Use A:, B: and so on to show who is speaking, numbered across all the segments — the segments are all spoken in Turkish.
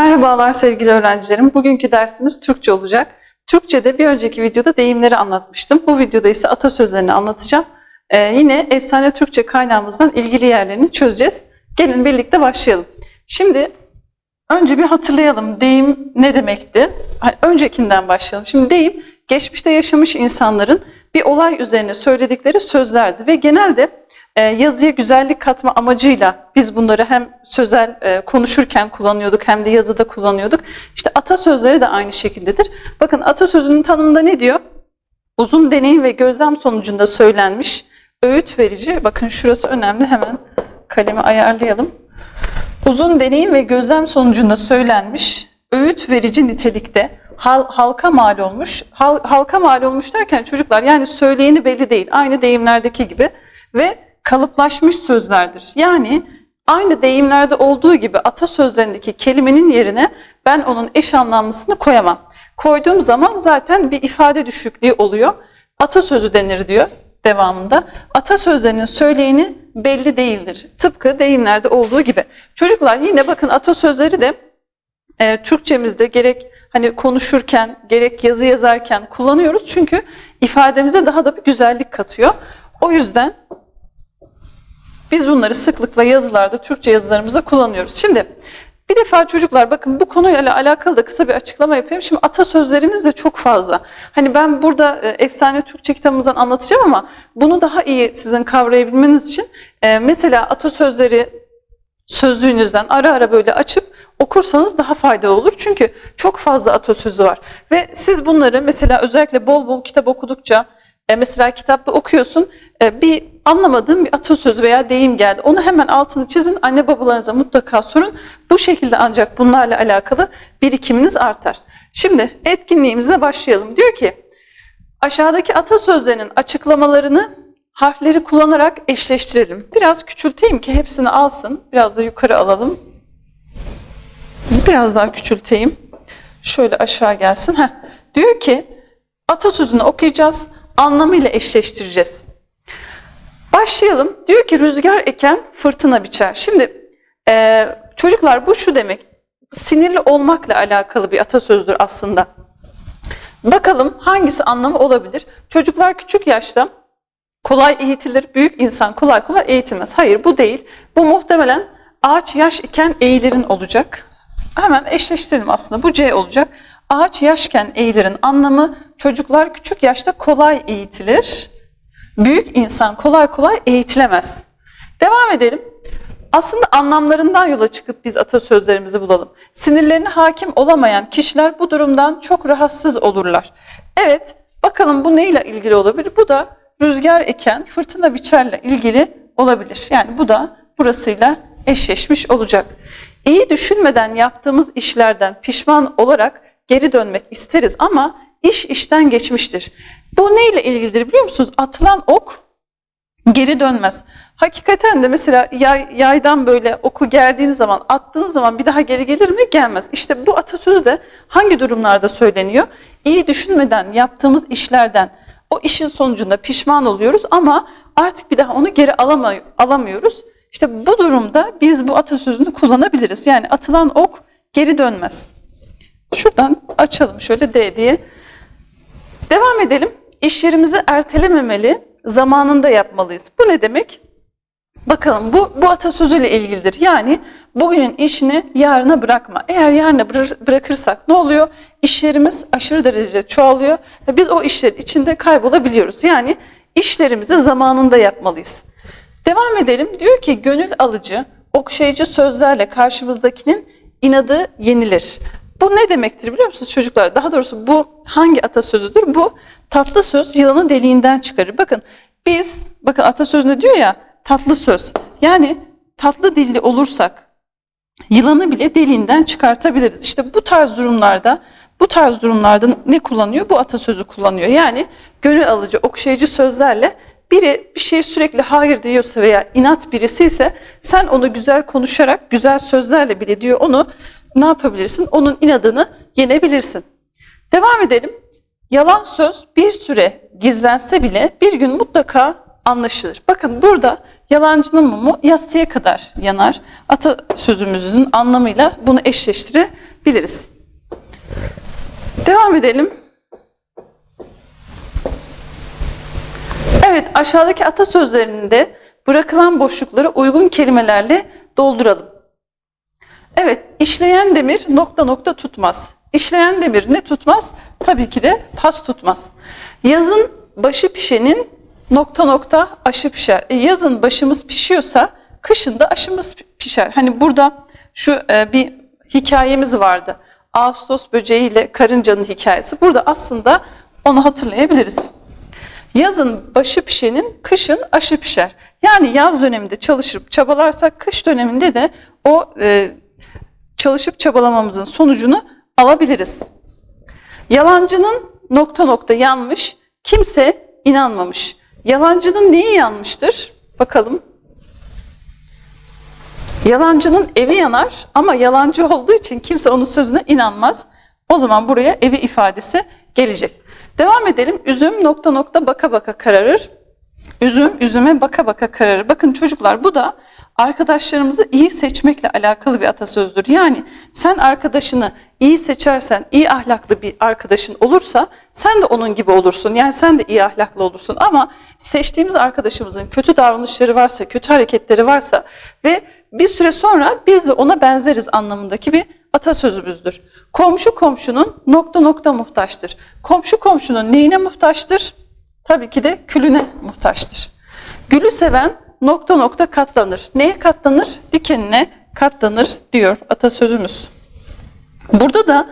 A: Merhabalar sevgili öğrencilerim. Bugünkü dersimiz Türkçe olacak. Türkçe'de bir önceki videoda deyimleri anlatmıştım. Bu videoda ise atasözlerini anlatacağım. Ee, yine efsane Türkçe kaynağımızdan ilgili yerlerini çözeceğiz. Gelin birlikte başlayalım. Şimdi önce bir hatırlayalım. Deyim ne demekti? Hani öncekinden başlayalım. Şimdi deyim geçmişte yaşamış insanların bir olay üzerine söyledikleri sözlerdi ve genelde yazıya güzellik katma amacıyla biz bunları hem sözel e, konuşurken kullanıyorduk hem de yazıda kullanıyorduk. İşte atasözleri de aynı şekildedir. Bakın atasözünün tanımında ne diyor? Uzun deneyim ve gözlem sonucunda söylenmiş, öğüt verici. Bakın şurası önemli hemen kalemi ayarlayalım. Uzun deneyim ve gözlem sonucunda söylenmiş, öğüt verici nitelikte hal- halka mal olmuş. Hal- halka mal olmuş derken çocuklar yani söyleyeni belli değil. Aynı deyimlerdeki gibi ve kalıplaşmış sözlerdir. Yani aynı deyimlerde olduğu gibi atasözlerindeki kelimenin yerine ben onun eş anlamlısını koyamam. Koyduğum zaman zaten bir ifade düşüklüğü oluyor. Atasözü denir diyor devamında. Atasözlerinin söyleyeni belli değildir. Tıpkı deyimlerde olduğu gibi. Çocuklar yine bakın atasözleri de e, Türkçemizde gerek hani konuşurken gerek yazı yazarken kullanıyoruz. Çünkü ifademize daha da bir güzellik katıyor. O yüzden biz bunları sıklıkla yazılarda, Türkçe yazılarımızda kullanıyoruz. Şimdi bir defa çocuklar bakın bu konuyla alakalı da kısa bir açıklama yapayım. Şimdi atasözlerimiz de çok fazla. Hani ben burada e, efsane Türkçe kitabımızdan anlatacağım ama bunu daha iyi sizin kavrayabilmeniz için e, mesela atasözleri sözlüğünüzden ara ara böyle açıp okursanız daha faydalı olur. Çünkü çok fazla atasözü var. Ve siz bunları mesela özellikle bol bol kitap okudukça e, mesela kitapta okuyorsun e, bir anlamadığın bir atasözü veya deyim geldi. Onu hemen altını çizin anne babalarınıza mutlaka sorun. Bu şekilde ancak bunlarla alakalı birikiminiz artar. Şimdi etkinliğimize başlayalım. Diyor ki aşağıdaki atasözlerinin açıklamalarını harfleri kullanarak eşleştirelim. Biraz küçülteyim ki hepsini alsın. Biraz da yukarı alalım. Biraz daha küçülteyim. Şöyle aşağı gelsin. Heh. Diyor ki atasözünü okuyacağız, anlamıyla eşleştireceğiz. Başlayalım. Diyor ki rüzgar eken fırtına biçer. Şimdi e, çocuklar bu şu demek. Sinirli olmakla alakalı bir atasözdür aslında. Bakalım hangisi anlamı olabilir? Çocuklar küçük yaşta kolay eğitilir, büyük insan kolay kolay eğitilmez. Hayır bu değil. Bu muhtemelen ağaç yaş iken eğilirin olacak. Hemen eşleştirelim aslında. Bu C olacak. Ağaç yaşken eğilirin anlamı çocuklar küçük yaşta kolay eğitilir. Büyük insan kolay kolay eğitilemez. Devam edelim. Aslında anlamlarından yola çıkıp biz atasözlerimizi bulalım. Sinirlerine hakim olamayan kişiler bu durumdan çok rahatsız olurlar. Evet, bakalım bu neyle ilgili olabilir? Bu da rüzgar eken fırtına biçerle ilgili olabilir. Yani bu da burasıyla eşleşmiş olacak. İyi düşünmeden yaptığımız işlerden pişman olarak geri dönmek isteriz ama iş işten geçmiştir. Bu neyle ilgilidir biliyor musunuz? Atılan ok geri dönmez. Hakikaten de mesela yay, yaydan böyle oku gerdiğiniz zaman, attığınız zaman bir daha geri gelir mi? Gelmez. İşte bu atasözü de hangi durumlarda söyleniyor? İyi düşünmeden yaptığımız işlerden o işin sonucunda pişman oluyoruz ama artık bir daha onu geri alamay- alamıyoruz. İşte bu durumda biz bu atasözünü kullanabiliriz. Yani atılan ok geri dönmez. Şuradan açalım şöyle D diye. Devam edelim. İş yerimizi ertelememeli, zamanında yapmalıyız. Bu ne demek? Bakalım bu, bu atasözüyle ilgilidir. Yani bugünün işini yarına bırakma. Eğer yarına bıra- bırakırsak ne oluyor? İşlerimiz aşırı derecede çoğalıyor ve biz o işlerin içinde kaybolabiliyoruz. Yani işlerimizi zamanında yapmalıyız. Devam edelim. Diyor ki gönül alıcı, okşayıcı sözlerle karşımızdakinin inadı yenilir. Bu ne demektir biliyor musunuz çocuklar? Daha doğrusu bu hangi atasözüdür? Bu tatlı söz yılanı deliğinden çıkarır. Bakın biz, bakın atasözünde diyor ya tatlı söz. Yani tatlı dilli olursak yılanı bile deliğinden çıkartabiliriz. İşte bu tarz durumlarda bu tarz durumlarda ne kullanıyor? Bu atasözü kullanıyor. Yani gönül alıcı, okşayıcı sözlerle biri bir şeye sürekli hayır diyorsa veya inat birisi ise sen onu güzel konuşarak, güzel sözlerle bile diyor onu ne yapabilirsin? Onun inadını yenebilirsin. Devam edelim. Yalan söz bir süre gizlense bile bir gün mutlaka anlaşılır. Bakın burada Yalancının mumu yatsıya kadar yanar. Atasözümüzün anlamıyla bunu eşleştirebiliriz. Devam edelim. Evet, aşağıdaki atasözlerinde bırakılan boşlukları uygun kelimelerle dolduralım. Evet, işleyen demir nokta nokta tutmaz. İşleyen demir ne tutmaz? Tabii ki de pas tutmaz. Yazın başı pişenin nokta nokta aşı pişer. E, yazın başımız pişiyorsa kışın da aşımız pişer. Hani burada şu e, bir hikayemiz vardı. Ağustos böceği ile karıncanın hikayesi. Burada aslında onu hatırlayabiliriz. Yazın başı pişenin, kışın aşı pişer. Yani yaz döneminde çalışıp çabalarsak kış döneminde de o e, çalışıp çabalamamızın sonucunu alabiliriz. Yalancının nokta nokta yanmış, kimse inanmamış. Yalancının neyi yanmıştır? Bakalım. Yalancının evi yanar ama yalancı olduğu için kimse onun sözüne inanmaz. O zaman buraya evi ifadesi gelecek. Devam edelim. Üzüm nokta nokta baka baka kararır. Üzüm üzüme baka baka kararır. Bakın çocuklar bu da arkadaşlarımızı iyi seçmekle alakalı bir atasözdür. Yani sen arkadaşını iyi seçersen, iyi ahlaklı bir arkadaşın olursa sen de onun gibi olursun. Yani sen de iyi ahlaklı olursun. Ama seçtiğimiz arkadaşımızın kötü davranışları varsa, kötü hareketleri varsa ve bir süre sonra biz de ona benzeriz anlamındaki bir atasözümüzdür. Komşu komşunun nokta nokta muhtaçtır. Komşu komşunun neyine muhtaçtır? Tabii ki de külüne muhtaçtır. Gülü seven nokta nokta katlanır. Neye katlanır? Dikenine katlanır diyor atasözümüz. Burada da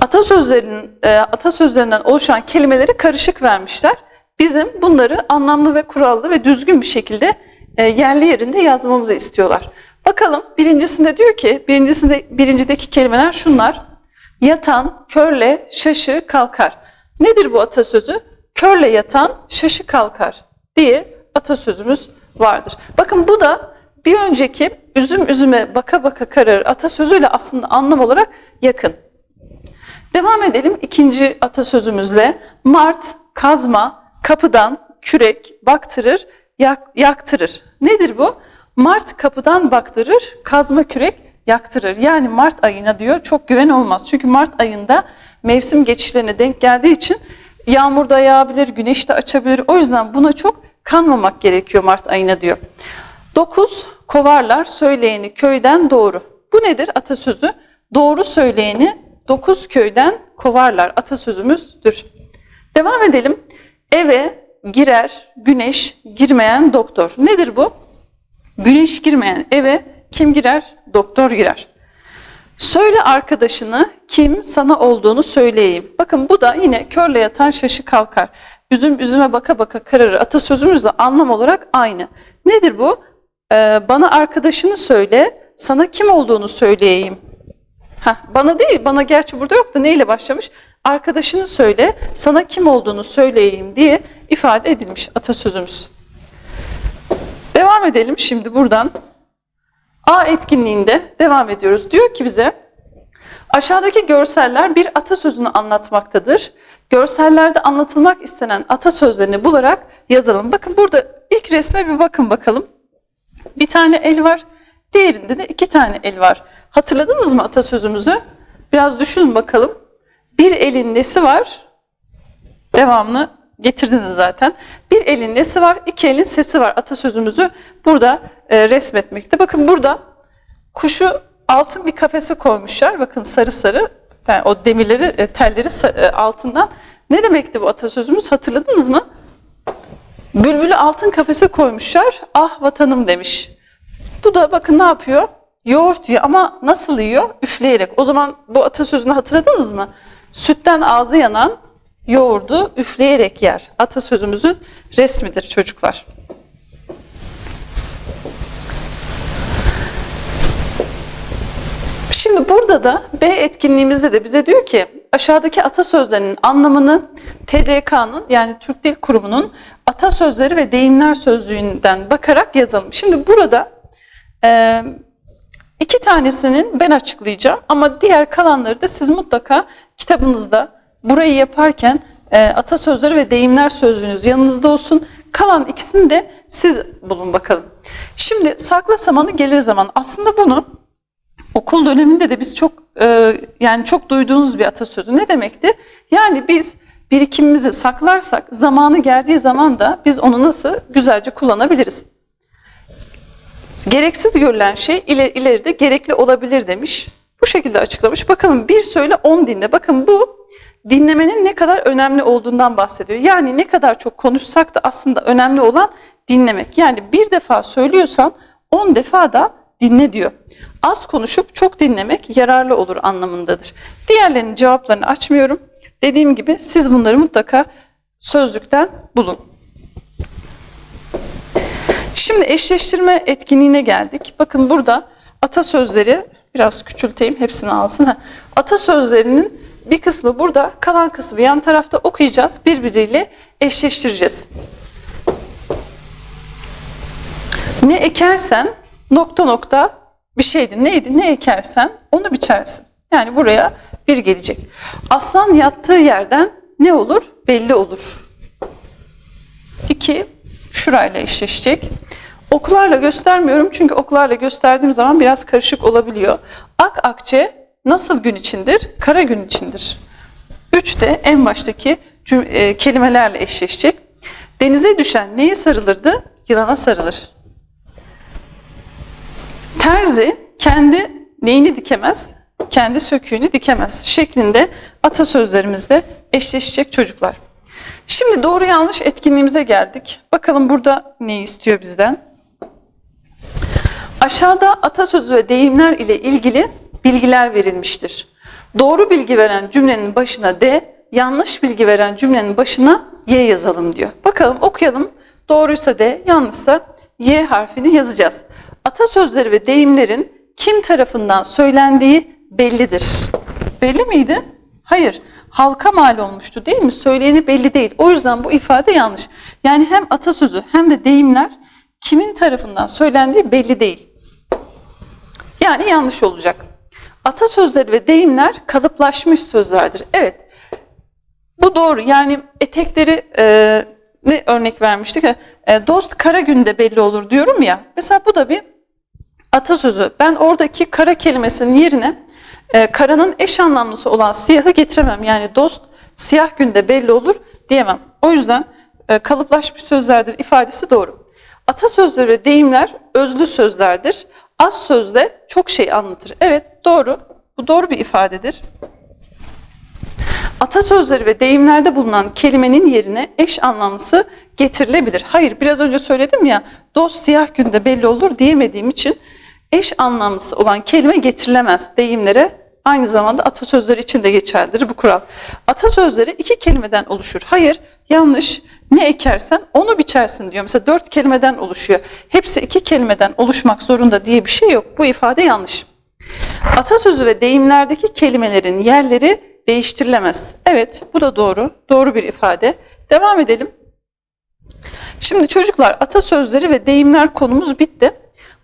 A: atasözlerinin e, atasözlerinden oluşan kelimeleri karışık vermişler. Bizim bunları anlamlı ve kurallı ve düzgün bir şekilde e, yerli yerinde yazmamızı istiyorlar. Bakalım birincisinde diyor ki, birincisinde birincideki kelimeler şunlar. Yatan, körle, şaşı, kalkar. Nedir bu atasözü? Körle yatan, şaşı kalkar diye atasözümüz vardır. Bakın bu da bir önceki üzüm üzüme baka baka kararır atasözüyle aslında anlam olarak yakın. Devam edelim ikinci atasözümüzle. Mart, kazma, kapıdan kürek baktırır, yak, yaktırır. Nedir bu? Mart kapıdan baktırır, kazma kürek yaktırır. Yani Mart ayına diyor çok güven olmaz. Çünkü Mart ayında mevsim geçişlerine denk geldiği için yağmur da yağabilir, güneş de açabilir. O yüzden buna çok kanmamak gerekiyor Mart ayına diyor. Dokuz, kovarlar söyleyeni köyden doğru. Bu nedir atasözü? Doğru söyleyeni dokuz köyden kovarlar atasözümüzdür. Devam edelim. Eve girer güneş girmeyen doktor. Nedir bu? Güneş girmeyen eve kim girer? Doktor girer. Söyle arkadaşını kim sana olduğunu söyleyeyim. Bakın bu da yine körle yatan şaşı kalkar. Üzüm üzüme baka baka kararır. Atasözümüzle anlam olarak aynı. Nedir bu? Ee, bana arkadaşını söyle, sana kim olduğunu söyleyeyim. Heh, bana değil, bana gerçi burada yok da neyle başlamış? Arkadaşını söyle, sana kim olduğunu söyleyeyim diye ifade edilmiş atasözümüz. Devam edelim şimdi buradan. A etkinliğinde devam ediyoruz. Diyor ki bize aşağıdaki görseller bir atasözünü anlatmaktadır. Görsellerde anlatılmak istenen atasözlerini bularak yazalım. Bakın burada ilk resme bir bakın bakalım. Bir tane el var. Diğerinde de iki tane el var. Hatırladınız mı atasözümüzü? Biraz düşünün bakalım. Bir elin nesi var? Devamlı getirdiniz zaten. Bir elin nesi var? İki elin sesi var. Atasözümüzü burada e, resmetmekte. Bakın burada kuşu altın bir kafese koymuşlar. Bakın sarı sarı yani o demirleri, e, telleri e, altından. Ne demekti bu atasözümüz? Hatırladınız mı? Bülbülü altın kafese koymuşlar. Ah vatanım demiş. Bu da bakın ne yapıyor? Yoğurt yiyor ama nasıl yiyor? Üfleyerek. O zaman bu atasözünü hatırladınız mı? Sütten ağzı yanan yoğurdu üfleyerek yer. Atasözümüzün resmidir çocuklar. Şimdi burada da B etkinliğimizde de bize diyor ki aşağıdaki atasözlerinin anlamını TDK'nın yani Türk Dil Kurumu'nun atasözleri ve deyimler sözlüğünden bakarak yazalım. Şimdi burada e, iki tanesinin ben açıklayacağım ama diğer kalanları da siz mutlaka kitabınızda burayı yaparken e, atasözleri ve deyimler sözlüğünüz yanınızda olsun. Kalan ikisini de siz bulun bakalım. Şimdi sakla samanı gelir zaman aslında bunu okul döneminde de biz çok e, yani çok duyduğunuz bir atasözü. Ne demekti? Yani biz birikimimizi saklarsak zamanı geldiği zaman da biz onu nasıl güzelce kullanabiliriz. Gereksiz görülen şey iler, ileride gerekli olabilir demiş. Bu şekilde açıklamış. Bakalım bir söyle on dinle. Bakın bu dinlemenin ne kadar önemli olduğundan bahsediyor. Yani ne kadar çok konuşsak da aslında önemli olan dinlemek. Yani bir defa söylüyorsan on defa da dinle diyor. Az konuşup çok dinlemek yararlı olur anlamındadır. Diğerlerinin cevaplarını açmıyorum. Dediğim gibi siz bunları mutlaka sözlükten bulun. Şimdi eşleştirme etkinliğine geldik. Bakın burada atasözleri biraz küçülteyim hepsini alsın. Ha. Atasözlerinin bir kısmı burada, kalan kısmı yan tarafta okuyacağız. Birbiriyle eşleştireceğiz. Ne ekersen nokta nokta bir şeydi. Neydi? Ne ekersen onu biçersin. Yani buraya bir gelecek. Aslan yattığı yerden ne olur? Belli olur. İki, şurayla eşleşecek. Oklarla göstermiyorum çünkü oklarla gösterdiğim zaman biraz karışık olabiliyor. Ak akçe nasıl gün içindir? Kara gün içindir. Üç de en baştaki e, kelimelerle eşleşecek. Denize düşen neye sarılırdı? Yılana sarılır. Terzi kendi neyini dikemez? Kendi söküğünü dikemez şeklinde atasözlerimizle eşleşecek çocuklar. Şimdi doğru yanlış etkinliğimize geldik. Bakalım burada ne istiyor bizden? Aşağıda atasözü ve deyimler ile ilgili bilgiler verilmiştir. Doğru bilgi veren cümlenin başına D, yanlış bilgi veren cümlenin başına Y yazalım diyor. Bakalım okuyalım. Doğruysa D, yanlışsa Y harfini yazacağız. Atasözleri ve deyimlerin kim tarafından söylendiği bellidir. Belli miydi? Hayır. Halka mal olmuştu değil mi? Söyleyeni belli değil. O yüzden bu ifade yanlış. Yani hem atasözü hem de deyimler kimin tarafından söylendiği belli değil. Yani yanlış olacak. Atasözleri ve deyimler kalıplaşmış sözlerdir. Evet. Bu doğru. Yani etekleri e, ne örnek vermiştik? E, dost kara günde belli olur diyorum ya. Mesela bu da bir atasözü. Ben oradaki kara kelimesinin yerine e, karanın eş anlamlısı olan siyahı getiremem. Yani dost siyah günde belli olur diyemem. O yüzden e, kalıplaşmış sözlerdir ifadesi doğru. Atasözleri ve deyimler özlü sözlerdir. Az sözle çok şey anlatır. Evet doğru. Bu doğru bir ifadedir. Atasözleri ve deyimlerde bulunan kelimenin yerine eş anlamlısı getirilebilir. Hayır biraz önce söyledim ya dost siyah günde belli olur diyemediğim için eş anlamlısı olan kelime getirilemez deyimlere aynı zamanda atasözleri için de geçerlidir bu kural. Atasözleri iki kelimeden oluşur. Hayır yanlış ne ekersen onu biçersin diyor. Mesela dört kelimeden oluşuyor. Hepsi iki kelimeden oluşmak zorunda diye bir şey yok. Bu ifade yanlış. Atasözü ve deyimlerdeki kelimelerin yerleri değiştirilemez. Evet, bu da doğru. Doğru bir ifade. Devam edelim. Şimdi çocuklar atasözleri ve deyimler konumuz bitti.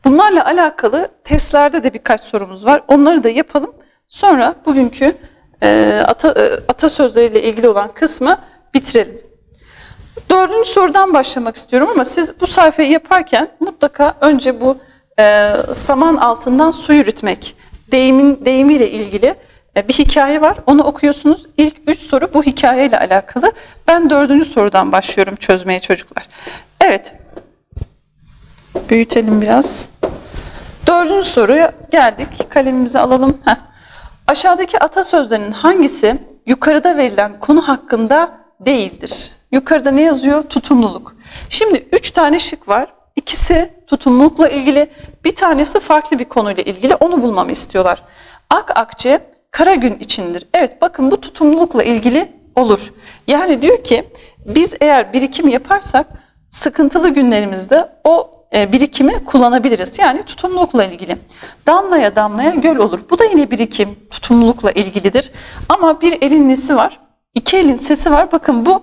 A: Bunlarla alakalı testlerde de birkaç sorumuz var. Onları da yapalım. Sonra bugünkü e, ata, e, atasözleriyle ilgili olan kısmı bitirelim. Dördüncü sorudan başlamak istiyorum ama siz bu sayfayı yaparken mutlaka önce bu e, saman altından su yürütmek deyimin deyimiyle ilgili e, bir hikaye var. Onu okuyorsunuz. İlk üç soru bu hikayeyle alakalı. Ben dördüncü sorudan başlıyorum çözmeye çocuklar. Evet. Büyütelim biraz. Dördüncü soruya geldik. Kalemimizi alalım. Heh. Aşağıdaki atasözlerinin hangisi yukarıda verilen konu hakkında değildir? Yukarıda ne yazıyor? Tutumluluk. Şimdi üç tane şık var. İkisi tutumlulukla ilgili, bir tanesi farklı bir konuyla ilgili. Onu bulmamı istiyorlar. Ak akçe kara gün içindir. Evet bakın bu tutumlulukla ilgili olur. Yani diyor ki biz eğer birikim yaparsak sıkıntılı günlerimizde o birikimi kullanabiliriz. Yani tutumlulukla ilgili. Damlaya damlaya göl olur. Bu da yine birikim, tutumlulukla ilgilidir. Ama bir elin nesi var? İki elin sesi var. Bakın bu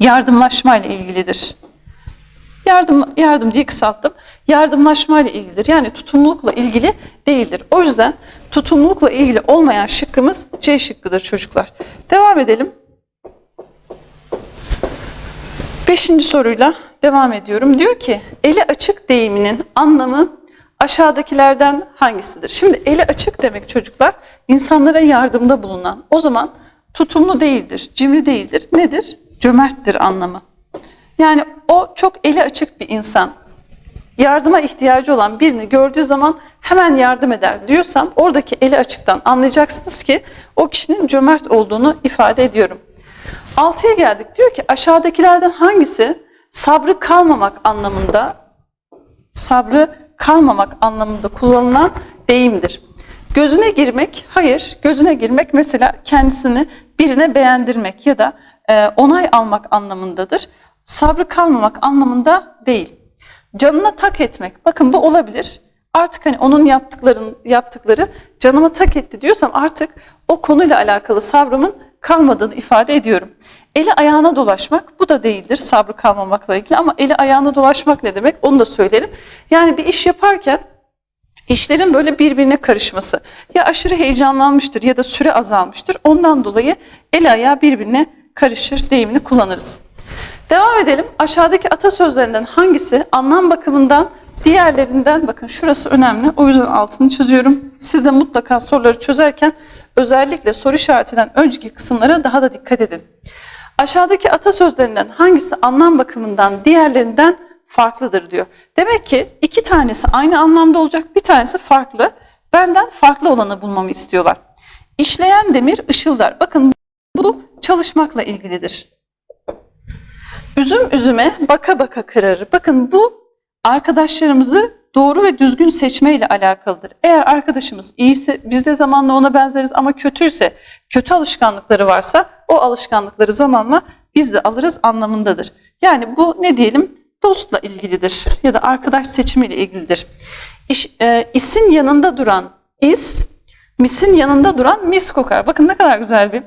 A: yardımlaşma ile ilgilidir. Yardım, yardım diye kısalttım. Yardımlaşma ile ilgilidir. Yani tutumlulukla ilgili değildir. O yüzden tutumlulukla ilgili olmayan şıkkımız C şıkkıdır çocuklar. Devam edelim. Beşinci soruyla devam ediyorum. Diyor ki eli açık deyiminin anlamı aşağıdakilerden hangisidir? Şimdi eli açık demek çocuklar insanlara yardımda bulunan. O zaman tutumlu değildir, cimri değildir. Nedir? Cömerttir anlamı. Yani o çok eli açık bir insan. Yardıma ihtiyacı olan birini gördüğü zaman hemen yardım eder diyorsam oradaki eli açıktan anlayacaksınız ki o kişinin cömert olduğunu ifade ediyorum. Altıya geldik. Diyor ki aşağıdakilerden hangisi sabrı kalmamak anlamında sabrı kalmamak anlamında kullanılan deyimdir. Gözüne girmek, hayır. Gözüne girmek mesela kendisini birine beğendirmek ya da e, onay almak anlamındadır. Sabrı kalmamak anlamında değil. Canına tak etmek, bakın bu olabilir. Artık hani onun yaptıkların yaptıkları canıma tak etti diyorsam artık o konuyla alakalı sabrımın kalmadığını ifade ediyorum. Eli ayağına dolaşmak bu da değildir sabrı kalmamakla ilgili ama eli ayağına dolaşmak ne demek onu da söylerim. Yani bir iş yaparken işlerin böyle birbirine karışması ya aşırı heyecanlanmıştır ya da süre azalmıştır. Ondan dolayı el ayağı birbirine karışır deyimini kullanırız. Devam edelim. Aşağıdaki atasözlerinden hangisi anlam bakımından diğerlerinden bakın şurası önemli. O yüzden altını çiziyorum. Siz de mutlaka soruları çözerken özellikle soru işaretinden önceki kısımlara daha da dikkat edin. Aşağıdaki atasözlerinden hangisi anlam bakımından diğerlerinden farklıdır diyor. Demek ki iki tanesi aynı anlamda olacak, bir tanesi farklı. Benden farklı olanı bulmamı istiyorlar. İşleyen demir ışıldar. Bakın bu çalışmakla ilgilidir. Üzüm üzüme baka baka kırarır. Bakın bu arkadaşlarımızı doğru ve düzgün seçmeyle alakalıdır. Eğer arkadaşımız iyiyse biz de zamanla ona benzeriz ama kötüyse, kötü alışkanlıkları varsa o alışkanlıkları zamanla biz de alırız anlamındadır. Yani bu ne diyelim dostla ilgilidir ya da arkadaş seçimiyle ilgilidir. İş, e, isin yanında duran is, misin yanında duran mis kokar. Bakın ne kadar güzel bir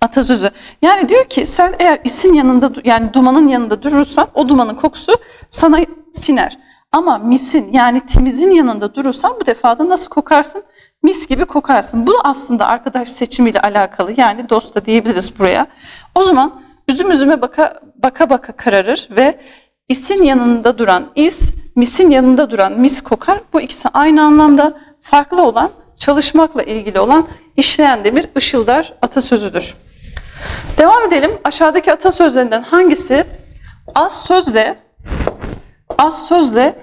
A: atasözü. Yani diyor ki sen eğer isin yanında yani dumanın yanında durursan o dumanın kokusu sana siner. Ama misin yani temizin yanında durursan bu defada nasıl kokarsın? Mis gibi kokarsın. Bu aslında arkadaş seçimiyle alakalı yani dost da diyebiliriz buraya. O zaman üzüm üzüme baka baka, baka kararır ve isin yanında duran is, misin yanında duran mis kokar. Bu ikisi aynı anlamda farklı olan, çalışmakla ilgili olan işleyen demir ışıldar atasözüdür. Devam edelim. Aşağıdaki atasözlerinden hangisi az sözle az sözle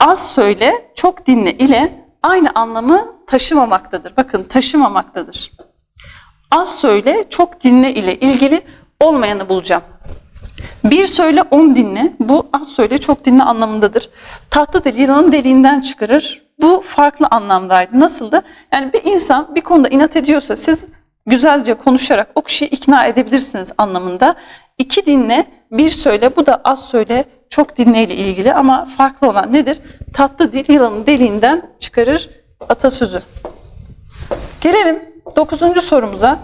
A: az söyle çok dinle ile aynı anlamı taşımamaktadır. Bakın taşımamaktadır. Az söyle çok dinle ile ilgili olmayanı bulacağım. Bir söyle on dinle. Bu az söyle çok dinle anlamındadır. Tatlı dil yılanın deliğinden çıkarır. Bu farklı anlamdaydı. Nasıldı? Yani bir insan bir konuda inat ediyorsa siz güzelce konuşarak o kişiyi ikna edebilirsiniz anlamında. İki dinle, bir söyle, bu da az söyle, çok dinle ile ilgili ama farklı olan nedir? Tatlı dil yılanın deliğinden çıkarır atasözü. Gelelim dokuzuncu sorumuza.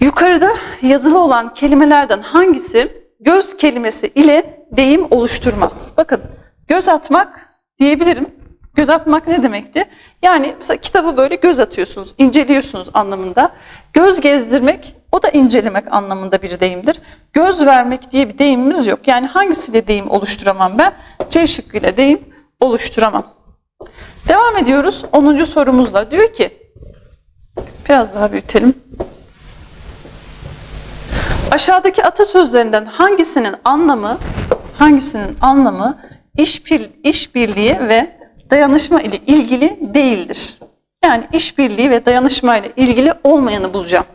A: Yukarıda yazılı olan kelimelerden hangisi göz kelimesi ile deyim oluşturmaz? Bakın göz atmak diyebilirim. Göz atmak ne demekti? Yani mesela kitabı böyle göz atıyorsunuz, inceliyorsunuz anlamında. Göz gezdirmek, o da incelemek anlamında bir deyimdir. Göz vermek diye bir deyimimiz yok. Yani hangisiyle deyim oluşturamam ben? C şıkkıyla deyim oluşturamam. Devam ediyoruz 10. sorumuzla. Diyor ki, biraz daha büyütelim. Aşağıdaki atasözlerinden hangisinin anlamı, hangisinin anlamı işbir, işbirliği ve dayanışma ile ilgili değildir. Yani işbirliği ve dayanışma ile ilgili olmayanı bulacağım.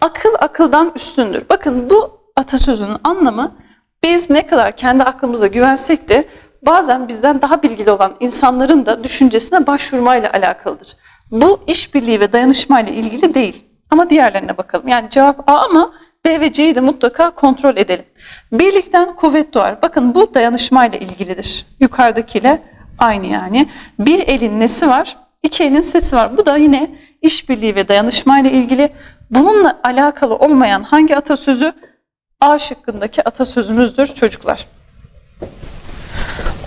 A: Akıl akıldan üstündür. Bakın bu atasözünün anlamı biz ne kadar kendi aklımıza güvensek de bazen bizden daha bilgili olan insanların da düşüncesine başvurmayla alakalıdır. Bu işbirliği ve dayanışma ile ilgili değil. Ama diğerlerine bakalım. Yani cevap A ama B ve C'yi de mutlaka kontrol edelim. Birlikten kuvvet doğar. Bakın bu dayanışma ile ilgilidir. Yukarıdakiyle aynı yani. Bir elin nesi var? İki elin sesi var. Bu da yine işbirliği ve dayanışma ile ilgili. Bununla alakalı olmayan hangi atasözü? A şıkkındaki atasözümüzdür çocuklar.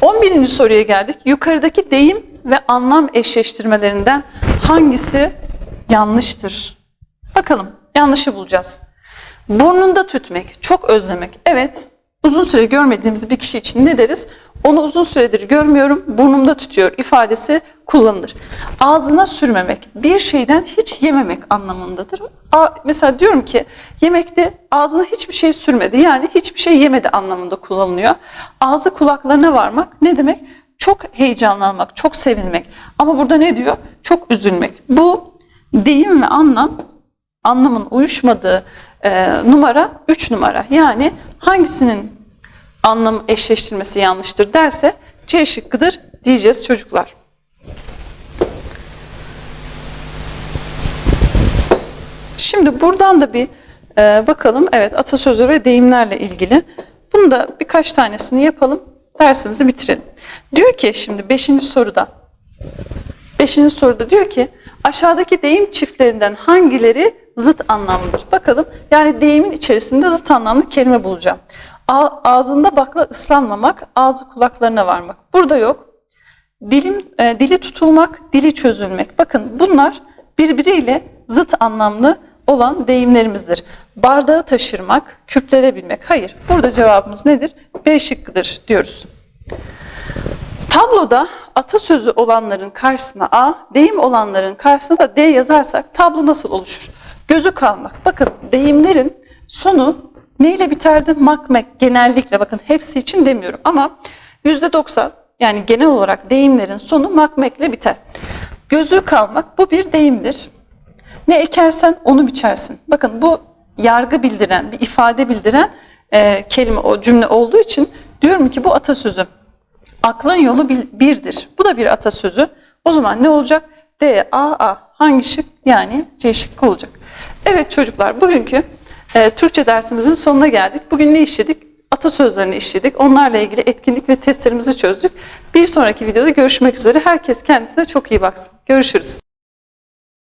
A: 11. soruya geldik. Yukarıdaki deyim ve anlam eşleştirmelerinden hangisi yanlıştır? Bakalım yanlışı bulacağız. Burnunda tütmek, çok özlemek. Evet uzun süre görmediğimiz bir kişi için ne deriz? Onu uzun süredir görmüyorum, burnumda tutuyor ifadesi kullanılır. Ağzına sürmemek, bir şeyden hiç yememek anlamındadır. A- mesela diyorum ki yemekte ağzına hiçbir şey sürmedi, yani hiçbir şey yemedi anlamında kullanılıyor. Ağzı kulaklarına varmak ne demek? Çok heyecanlanmak, çok sevinmek. Ama burada ne diyor? Çok üzülmek. Bu deyim ve anlam anlamın uyuşmadığı e, numara 3 numara. Yani hangisinin anlam eşleştirmesi yanlıştır derse C şıkkıdır diyeceğiz çocuklar. Şimdi buradan da bir e, bakalım. Evet atasözü ve deyimlerle ilgili. Bunu da birkaç tanesini yapalım. Dersimizi bitirelim. Diyor ki şimdi 5. soruda Beşinci soruda diyor ki aşağıdaki deyim çiftlerinden hangileri zıt anlamlıdır? Bakalım yani deyimin içerisinde zıt anlamlı kelime bulacağım. A- ağzında bakla ıslanmamak, ağzı kulaklarına varmak. Burada yok. Dilim, e, dili tutulmak, dili çözülmek. Bakın bunlar birbiriyle zıt anlamlı olan deyimlerimizdir. Bardağı taşırmak, küplere bilmek. Hayır. Burada cevabımız nedir? B şıkkıdır diyoruz. Tabloda atasözü olanların karşısına A, deyim olanların karşısına da D yazarsak tablo nasıl oluşur? Gözü kalmak. Bakın deyimlerin sonu neyle biterdi? Makmek genellikle bakın hepsi için demiyorum ama %90 yani genel olarak deyimlerin sonu makmekle biter. Gözü kalmak bu bir deyimdir. Ne ekersen onu biçersin. Bakın bu yargı bildiren, bir ifade bildiren e, kelime, o cümle olduğu için diyorum ki bu atasözü. Aklın yolu birdir. Bu da bir atasözü. O zaman ne olacak? D, A, A. Hangi şık? Yani C şıkkı olacak. Evet çocuklar bugünkü e, Türkçe dersimizin sonuna geldik. Bugün ne işledik? Atasözlerini işledik. Onlarla ilgili etkinlik ve testlerimizi çözdük. Bir sonraki videoda görüşmek üzere. Herkes kendisine çok iyi baksın. Görüşürüz.